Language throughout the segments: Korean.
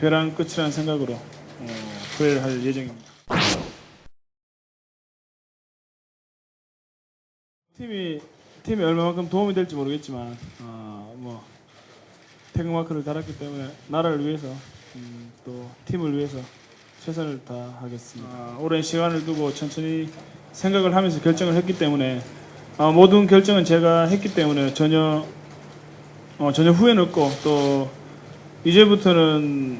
벼랑 끝이라는 생각으로 어, 플레이를 할 예정입니다. 팀이 팀이 얼마만큼 도움이 될지 모르겠지만 어, 뭐 태극마크를 달았기 때문에 나라를 위해서 음, 또 팀을 위해서 최선을 다하겠습니다. 아, 오랜 시간을 두고 천천히 생각을 하면서 결정을 했기 때문에 아, 모든 결정은 제가 했기 때문에 전혀 어, 전혀 후회는 없고 또 이제부터는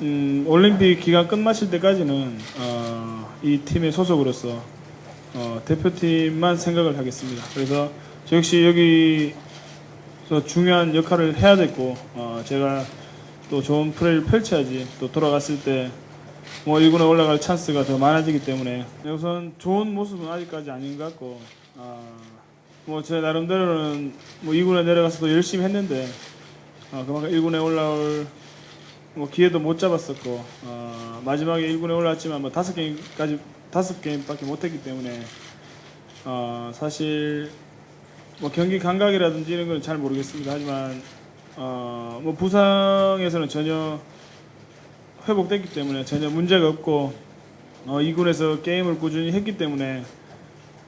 음, 올림픽 기간 끝마칠 때까지는 어, 이 팀의 소속으로서 어, 대표팀만 생각을 하겠습니다. 그래서 저 역시 여기서 중요한 역할을 해야 됐고 어, 제가 또 좋은 플레이를 펼쳐야지 또 돌아갔을 때뭐 1군에 올라갈 찬스가 더 많아지기 때문에 우선 좋은 모습은 아직까지 아닌 것 같고 뭐제 나름대로는 뭐 2군에 내려가서도 열심히 했는데 어, 그만큼 1군에 올라올 뭐 기회도 못 잡았었고 어, 마지막에 1군에 올라왔지만 뭐 다섯 게임까지 다섯 게임밖에 못했기 때문에 어, 사실 뭐 경기 감각이라든지 이런 건 잘 모르겠습니다. 하지만 어, 뭐 부상에서는 전혀 회복됐기 때문에 전혀 문제가 없고 어, 2군에서 게임을 꾸준히 했기 때문에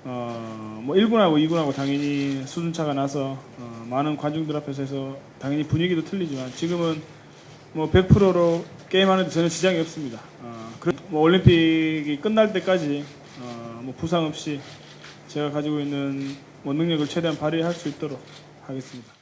어, 뭐 1군하고 2군하고 당연히 수준 차가 나서 어, 많은 관중들 앞에서 당연히 분위기도 틀리지만 지금은 뭐 100%로 게임하는 데 전혀 지장이 없습니다. 어, 그래- 뭐 올림픽이 끝날 때까지 어, 뭐 부상 없이 제가 가지고 있는 뭐 능력을 최대한 발휘할 수 있도록 하겠습니다.